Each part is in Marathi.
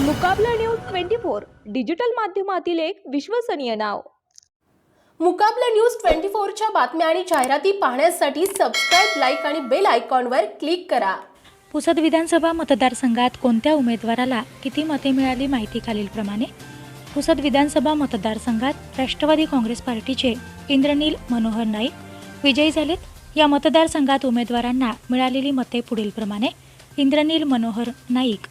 Mukabla news twenty four digital माध्यमातील एक विश्वसनीय नाव. मुकाबला न्यूज ट्वेंटी फोरच्या बातम्या आणि जाहिराती पाहण्यासाठी सबस्क्राईब लाईक आणि बेल आयकॉनवर क्लिक करा. पुसद विधानसभा मतदारसंघात कोणत्या उमेदवाराला किती मते मिळाली माहिती खालीलप्रमाणे पुसद विधानसभा मतदारसंघात राष्ट्रवादी काँग्रेस पार्टीचे इंद्रनील मनोहर नाईक विजयी झालेत. या मतदारसंघात उमेदवारांना मिळालेली मते पुढीलप्रमाणे इंद्रनील मनोहर नाईक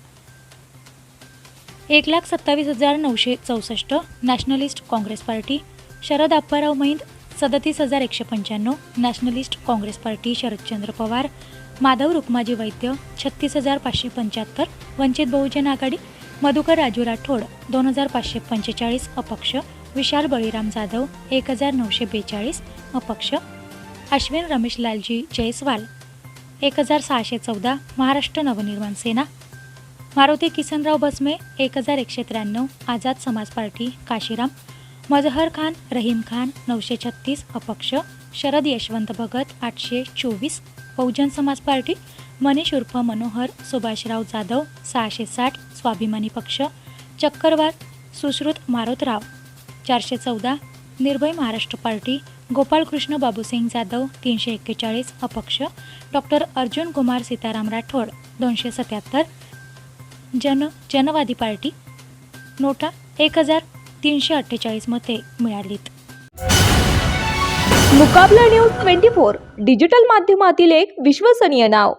एक लाख सत्तावीस हजार नऊशे चौसष्ट Nationalist Congress Party. Sharad Apparao Maind सदतीस हजार एकशे पंच्याण्णव Nationalist Congress Party Sharadchandra Pawar. Madhav Rukmaji Vaidya छत्तीस हजार पाचशे पंच्याहत्तर वंचित बहुजन आघाडी. मधुकर राजू राठोड दोन हजार पाचशे पंचेचाळीस अपक्ष. विशाल बळीराम जाधव एक हजार नऊशे बेचाळीस अपक्ष. अश्विन रमेश लालजी जयस्वाल एक हजार सहाशे चौदा महाराष्ट्र नवनिर्माण सेना. मारुती किसनराव बसमे एक हजार एकशे त्र्याण्णव आझाद समाज पार्टी काशीराम मजहर खान रहीम खान नऊशे छत्तीस अपक्ष शरद यशवंत भगत आठशे चोवीस बहुजन समाज पार्टी मनीष उर्फ मनोहर सुभाषराव जाधव सहाशे साठ स्वाभिमानी पक्ष चक्करवार सुश्रुत मारोतराव. चारशे चौदा निर्भय महाराष्ट्र पार्टी गोपाळकृष्ण बाबूसिंग जाधव तीनशे एक्केचाळीस अपक्ष डॉक्टर अर्जुन कुमार सीताराम राठोड. दोनशे सत्याहत्तर जन जनवादी पार्टी. नोटा एक हजार तीनशे अठ्ठेचाळीस मते मिळालीत. Mukabla news twenty four digital माध्यमातील एक विश्वसनीय नाव.